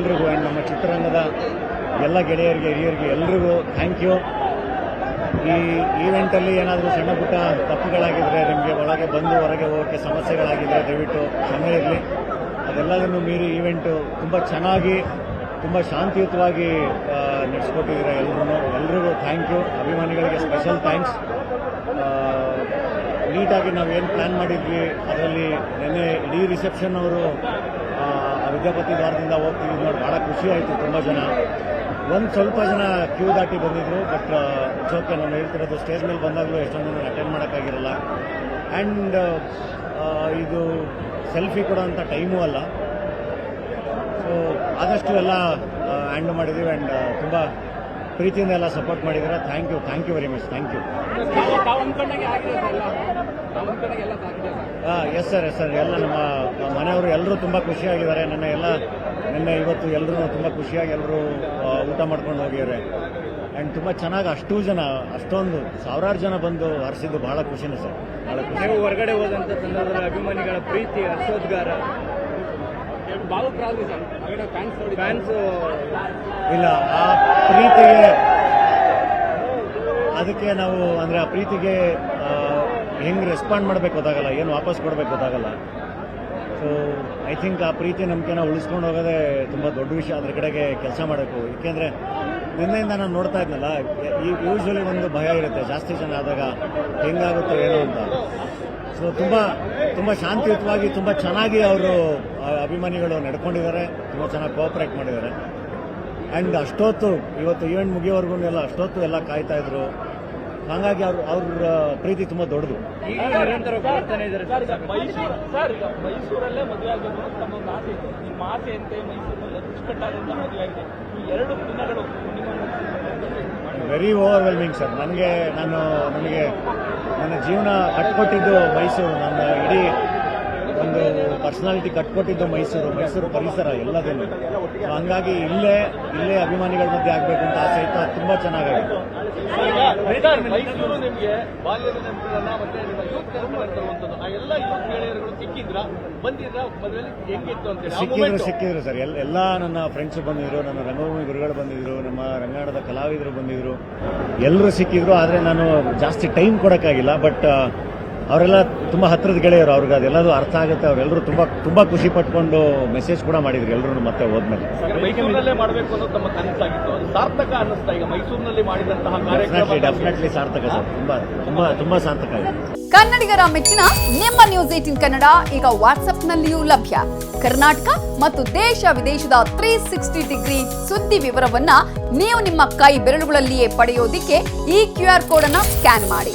ಎಲ್ರಿಗೂ ಆ್ಯಂಡ್ ನಮ್ಮ ಚಿತ್ರರಂಗದ ಎಲ್ಲ ಗೆಳೆಯರಿಗೆ, ಹಿರಿಯರಿಗೆ ಎಲ್ರಿಗೂ ಥ್ಯಾಂಕ್ ಯು ಈ ಈವೆಂಟಲ್ಲಿ ಏನಾದರೂ ಸಣ್ಣ ಪುಟ್ಟ ತಪ್ಪುಗಳಾಗಿದ್ದರೆ ನಿಮಗೆ ಒಳಗೆ ಬಂದು ಹೊರಗೆ ಹೋಗೋಕ್ಕೆ ಸಮಸ್ಯೆಗಳಾಗಿದ್ದರೆ ದಯವಿಟ್ಟು ಕ್ಷಮೆ ಇರಲಿ. ಅದೆಲ್ಲದನ್ನು ಮೀರಿ ಈವೆಂಟು ತುಂಬ ಚೆನ್ನಾಗಿ, ತುಂಬ ಶಾಂತಿಯುತವಾಗಿ ನಡೆಸ್ಕೊಟ್ಟಿದ್ದೀರಾ ಎಲ್ಲರೂ ಎಲ್ರಿಗೂ ಥ್ಯಾಂಕ್ ಯು ಅಭಿಮಾನಿಗಳಿಗೆ ಸ್ಪೆಷಲ್ ಥ್ಯಾಂಕ್ಸ್ ನೀಟಾಗಿ ನಾವು ಏನು ಪ್ಲ್ಯಾನ್ ಮಾಡಿದ್ವಿ, ಅದರಲ್ಲಿ ನಿನ್ನೆ ಇಡೀ ರಿಸೆಪ್ಷನ್ ಅವರು ವಿದ್ಯಾಪತಿ ದ್ವಾರದಿಂದ ಹೋಗ್ತೀವಿ ನೋಡಿ ಭಾಳ ಖುಷಿ ಆಯಿತು ತುಂಬ ಜನ. ಒಂದು ಸ್ವಲ್ಪ ಜನ ಕ್ಯೂ ದಾಟಿ ಬಂದಿದ್ರು ಬಟ್ ಓಕೆ ನಾನು ಹೇಳ್ತಿರೋದು ಸ್ಟೇಜ್ ಮೇಲೆ ಬಂದಾಗಲೂ ಎಷ್ಟೊಂದು ಜನ ಅಟೆಂಡ್ ಮಾಡೋಕ್ಕಾಗಿರಲ್ಲ. ಆ್ಯಂಡ್ ಇದು ಸೆಲ್ಫಿ ಕೊಡೋಂಥ ಟೈಮೂ ಅಲ್ಲ. ಸೊ ಆದಷ್ಟು ಎಲ್ಲ ಹ್ಯಾಂಡ್ ಮಾಡಿದ್ದೀವಿ ಆ್ಯಂಡ್ ತುಂಬ ಪ್ರೀತಿಯಿಂದ ಎಲ್ಲ ಸಪೋರ್ಟ್ ಮಾಡಿದಾರೆ thank you thank you very much thank you yes sir yes sir ಎಲ್ಲ ನಮ್ಮ ಮನೆಯವರು ಎಲ್ಲರೂ ತುಂಬ ಖುಷಿಯಾಗಿದ್ದಾರೆ. ನನ್ನ ಎಲ್ಲ ನಿನ್ನೆ ಇವತ್ತು ಎಲ್ಲರೂ ತುಂಬ ಖುಷಿಯಾಗಿ ಎಲ್ಲರೂ ಊಟ ಮಾಡ್ಕೊಂಡು ಹೋಗಿದ್ದಾರೆ. ಆ್ಯಂಡ್ ತುಂಬ ಚೆನ್ನಾಗಿ ಅಷ್ಟು ಜನ ಅಷ್ಟೊಂದು ಸಾವಿರಾರು ಜನ ಬಂದು ಹರಿಸಿದ್ದು ಭಾಳ ಖುಷಿನೇ ಸರ್ ಭಾಳ ಖುಷಿ. ನೀವು ಹೊರಗಡೆ ಹೋದಂತ ಸಂದರ್ಭದಲ್ಲಿ ಅಭಿಮಾನಿಗಳ ಪ್ರೀತಿ ಹರ್ಷೋದ್ಗಾರ ಪ್ರಾಬ್ಲಮ್ ಸರ್ ಫ್ಯಾನ್ಸ್ ಫ್ಯಾನ್ಸ್ ಇಲ್ಲ ಆ ಪ್ರೀತಿಗೆ ಅದಕ್ಕೆ ನಾವು ಅಂದರೆ ಆ ಪ್ರೀತಿಗೆ ಹೆಂಗೆ ರೆಸ್ಪಾಂಡ್ ಮಾಡಬೇಕು ಗೊತ್ತಾಗಲ್ಲ, ಏನು ವಾಪಸ್ ಕೊಡಬೇಕು ಗೊತ್ತಾಗಲ್ಲ. ಸೊ ಐ ಥಿಂಕ್ ಆ ಪ್ರೀತಿ ನಂಬಿಕೆನ ಉಳಿಸ್ಕೊಂಡು ಹೋಗೋದೇ ತುಂಬ ದೊಡ್ಡ ವಿಷಯ ಅದ್ರ ಕಡೆಗೆ ಕೆಲಸ ಮಾಡಬೇಕು. ಏಕೆಂದರೆ ನಿನ್ನೆಯಿಂದ ನಾನು ನೋಡ್ತಾ ಇದ್ನಲ್ಲ, ಈ ಯೂಶ್ವಲಿ ಒಂದು ಭಯ ಇರುತ್ತೆ, ಜಾಸ್ತಿ ಜನ ಆದಾಗ ಹೆಂಗಾಗುತ್ತೋ ಏನೋ ಅಂತ. ಸೊ ತುಂಬ ತುಂಬ ಶಾಂತಿಯುತವಾಗಿ, ತುಂಬ ಚೆನ್ನಾಗಿ ಅವರು ಅಭಿಮಾನಿಗಳು ನಡ್ಕೊಂಡಿದ್ದಾರೆ, ತುಂಬ ಚೆನ್ನಾಗಿ ಕೋಆಪರೇಟ್ ಮಾಡಿದ್ದಾರೆ. ಆ್ಯಂಡ್ ಅಷ್ಟೊತ್ತು ಇವತ್ತು ಈವೆಂಟ್ ಮುಗಿಯೋವರೆಗೂ ಎಲ್ಲ ಅಷ್ಟೊತ್ತು ಎಲ್ಲ ಕಾಯ್ತಾ ಇದ್ರು. ಹಾಗಾಗಿ ಅವ್ರ ಅವ್ರ ಪ್ರೀತಿ ತುಂಬ ದೊಡ್ಡದು. Very overwhelming sir. ನನಗೆ ನಾನು ನನಗೆ ನನ್ನ ಜೀವನ ಕಟ್ಕೊಟ್ಟಿದ್ದು ಮೈಸೂರು. ನನ್ನ ಇಡೀ ಒಂದು ಪರ್ಸನಾಲಿಟಿ ಕಟ್ಕೊಟ್ಟಿದ್ದು ಮೈಸೂರು ಮೈಸೂರು ಪರಿಸರ ಎಲ್ಲದನ್ನು. ಹಂಗಾಗಿ ಇಲ್ಲೇ ಇಲ್ಲೇ ಅಭಿಮಾನಿಗಳ ಮಧ್ಯೆ ಆಗಬೇಕು ಅಂತ ಆಸೆ ಇತ್ತು ಅದು ತುಂಬ ಚೆನ್ನಾಗಿದೆ ಸಿಕ್ಕಿದ್ರ? ಸಿಕ್ಕಿದ್ರು ಸಿಕ್ಕಿದ್ರು ಸರ್. ಎಲ್ಲ ಎಲ್ಲ ನನ್ನ ಫ್ರೆಂಡ್ಸ್ ಬಂದಿದ್ರು ನನ್ನ ರಂಗಭೂಮಿ ಗುರುಗಳು ಬಂದಿದ್ರು ನಮ್ಮ ರಂಗಾಣದ ಕಲಾವಿದರು ಬಂದಿದ್ರು. ಎಲ್ಲರೂ ಸಿಕ್ಕಿದ್ರು ಆದರೆ ನಾನು ಜಾಸ್ತಿ ಟೈಮ್ ಕೊಡೋಕ್ಕಾಗಿಲ್ಲ. ಬಟ್ ಅವರೆಲ್ಲ ತುಂಬ ಹತ್ತಿರದ ಗೆಳೆಯರು ಅವ್ರಿಗೆ ಅದೆಲ್ಲದೂ ಅರ್ಥ ಆಗುತ್ತೆ. ಅವರೆಲ್ಲರೂ ತುಂಬ ತುಂಬ ಖುಷಿ ಪಟ್ಕೊಂಡು ಮೆಸೇಜ್ ಕೂಡ ಮಾಡಿದ್ರು ಎಲ್ಲರೂ ಮತ್ತೆ ಹೋದ್ಮೇಲೆ. ಮೈಸೂರಿನಲ್ಲೇ ಮಾಡಬೇಕು ಅನ್ನೋದು ತಮ್ಮ ಕನಸಾಗಿತ್ತು. ಅದು ಸಾರ್ಥಕ ಅನ್ನಿಸ್ತಾ ಈಗ ಮೈಸೂರಿನಲ್ಲಿ ಮಾಡಿದಂತಹ ಡೆಫಿನೆಟ್ಲಿ ಕಾರ್ಯಕ್ರಮ ಡೆಫಿನೆಟ್ಲಿ ಸಾರ್ಥಕ ಸರ್. ತುಂಬ ತುಂಬ ತುಂಬ ಸಾರ್ಥಕ ಕನ್ನಡಿಗರ ಮೆಚ್ಚಿನ ನಿಮ್ಮ ನ್ಯೂಸ್ ಏಟಿನ್ ಕನ್ನಡ ಈಗ ವಾಟ್ಸ್ಆಪ್ನಲ್ಲಿಯೂ ಲಭ್ಯ. ಕರ್ನಾಟಕ ಮತ್ತು ದೇಶ ವಿದೇಶದ ತ್ರೀ ಸಿಕ್ಸ್ಟಿ ಡಿಗ್ರಿ ಸುದ್ದಿ ವಿವರವನ್ನ ನೀವು ನಿಮ್ಮ ಕೈ ಬೆರಳುಗಳಲ್ಲಿಯೇ ಪಡೆಯೋದಿಕ್ಕೆ ಈ ಕ್ಯೂ ಆರ್ ಕೋಡ್ ಅನ್ನ ಸ್ಕ್ಯಾನ್ ಮಾಡಿ.